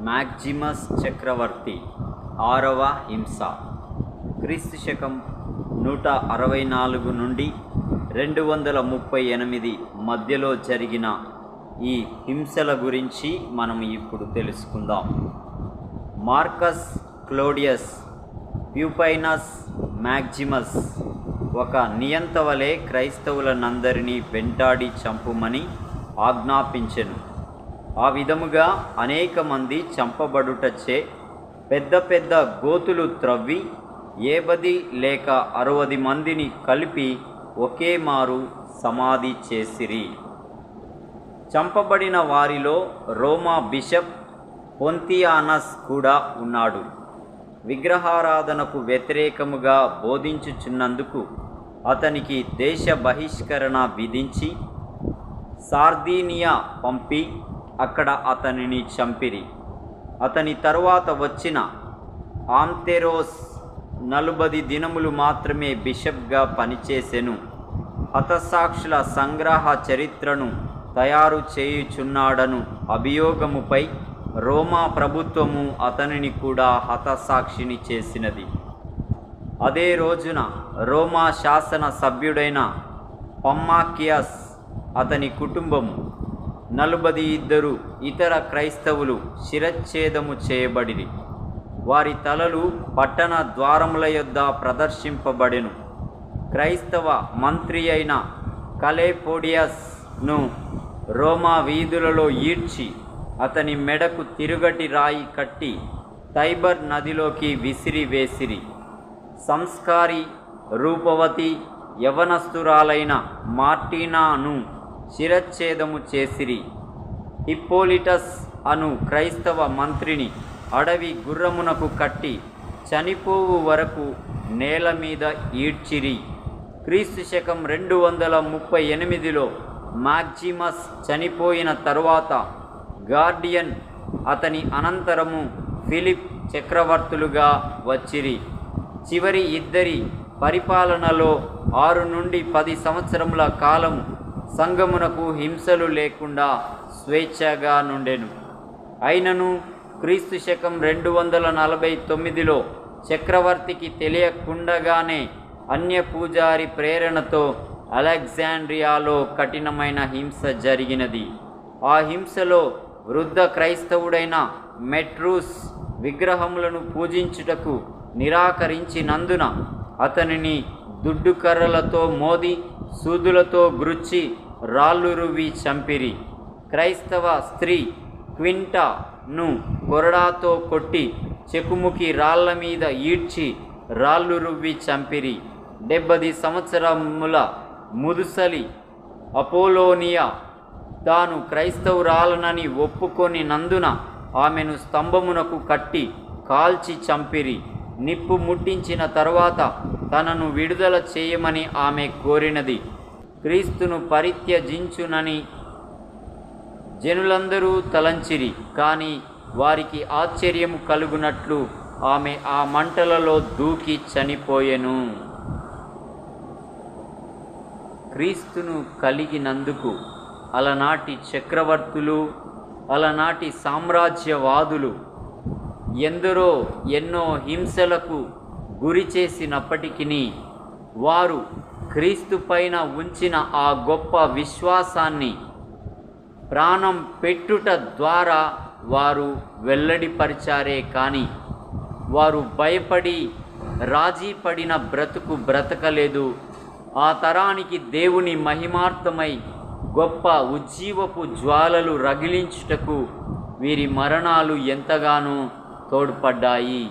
మ్యాక్జిమస్ చక్రవర్తి ఆరవ హింస. క్రీస్తు శకం నూట అరవై నాలుగు నుండి రెండు వందల ముప్పై ఎనిమిది మధ్యలో జరిగిన ఈ హింసల గురించి మనం ఇప్పుడు తెలుసుకుందాం. మార్కస్ క్లోడియస్ ప్యూపైనస్ మ్యాక్జిమస్ ఒక నియంతవలే క్రైస్తవులనందరినీ వెంటాడి చంపుమని ఆజ్ఞాపించెను. ఆ విధముగా అనేక మంది చంపబడుటచే పెద్ద పెద్ద గోతులు త్రవ్వి ఏబది లేక అరవది మందిని కలిపి ఒకే మారు సమాధి చేసిరి. చంపబడిన వారిలో రోమా బిషప్ పొంతియానస్ కూడా ఉన్నాడు. విగ్రహారాధనకు వ్యతిరేకముగా బోధించుచున్నందుకు అతనికి దేశ బహిష్కరణ విధించి సార్దీనియా పంపి అక్కడ అతనిని చంపిరి. అతని తరువాత వచ్చిన ఆంతెరోస్ నలుబది దినములు మాత్రమే బిషప్గా పనిచేసెను. హతసాక్షుల సంగ్రహ చరిత్రను తయారు చేయుచున్నాడను అభియోగముపై రోమా ప్రభుత్వము అతనిని కూడా హతసాక్షిని చేసినది. అదే రోజున రోమా శాసన సభ్యుడైన పమ్మాకియస్ అతని కుటుంబము నలుబది ఇద్దరు ఇతర క్రైస్తవులు శిరచ్ఛేదము చేయబడిరి. వారి తలలు పట్టణ ద్వారముల యొద్ద ప్రదర్శింపబడెను. క్రైస్తవ మంత్రి అయిన కలేపోడియస్ను రోమా వీధులలో ఈడ్చి అతని మెడకు తిరుగటి రాయి కట్టి తైబర్ నదిలోకి విసిరి వేసిరి. సంస్కారి రూపవతి యవనస్తురాలైన మార్టీనాను శిరచ్ఛేదము చేసిరి. హిప్పోలిటస్ అను క్రైస్తవ మంత్రిని అడవి గుర్రమునకు కట్టి చనిపోవు వరకు నేల మీద ఈడ్చిరి. క్రీస్తు శకం రెండు వందల ముప్పై ఎనిమిదిలో మాగ్జిమస్ చనిపోయిన తరువాత గార్డియన్ అతని అనంతరము ఫిలిప్ చక్రవర్తులుగా వచ్చిరి. చివరి ఇద్దరి పరిపాలనలో ఆరు నుండి పది సంవత్సరముల కాలం సంగమునకు హింసలు లేకుండా స్వేచ్ఛగా నుండెను. అయినను క్రీస్తు శకం రెండు వందల నలభై తొమ్మిదిలో చక్రవర్తికి తెలియకుండగానే అన్య పూజారి ప్రేరణతో అలెగ్జాండ్రియాలో కఠినమైన హింస జరిగినది. ఆ హింసలో వృద్ధ క్రైస్తవుడైన మెట్రూస్ విగ్రహములను పూజించుటకు నిరాకరించినందున అతనిని దుడ్డు కర్రలతో మోది సూదులతో గృచ్చి రాళ్ళురువి చంపిరి. క్రైస్తవ స్త్రీ క్వింటాను కొరడాతో కొట్టి చెకుముకి రాళ్ళ మీద ఈడ్చి రాళ్ళు రువ్వి చంపిరి. డెబ్బది సంవత్సరముల ముదుసలి అపోలోనియా తాను క్రైస్తవురాలనని ఒప్పుకొని నందున ఆమెను స్తంభమునకు కట్టి కాల్చి చంపిరి. నిప్పు ముట్టించిన తర్వాత తనను విడుదల చేయమని ఆమె కోరినది. క్రీస్తును పరిత్యజించునని జనులందరూ తలంచిరి కానీ వారికి ఆశ్చర్యము కలుగునట్లు ఆమె ఆ మంటలలో దూకి చనిపోయెను. క్రీస్తును కలిగినందుకు అలనాటి చక్రవర్తులు అలనాటి సామ్రాజ్యవాదులు ఎందరో ఎన్నో హింసలకు గురి చేసినప్పటికీ వారు క్రీస్తు పైన ఉంచిన ఆ గొప్ప విశ్వాసాన్ని ప్రాణం పెట్టుట ద్వారా వారు వెల్లడిపరిచారే కానీ వారు భయపడి రాజీ పడిన బ్రతుకు బ్రతకలేదు. ఆ తరానికి దేవుని మహిమార్థమై గొప్ప ఉజ్జీవపు జ్వాలలు రగిలించుటకు వీరి మరణాలు ఎంతగానో తోడ్పడ్డాయి.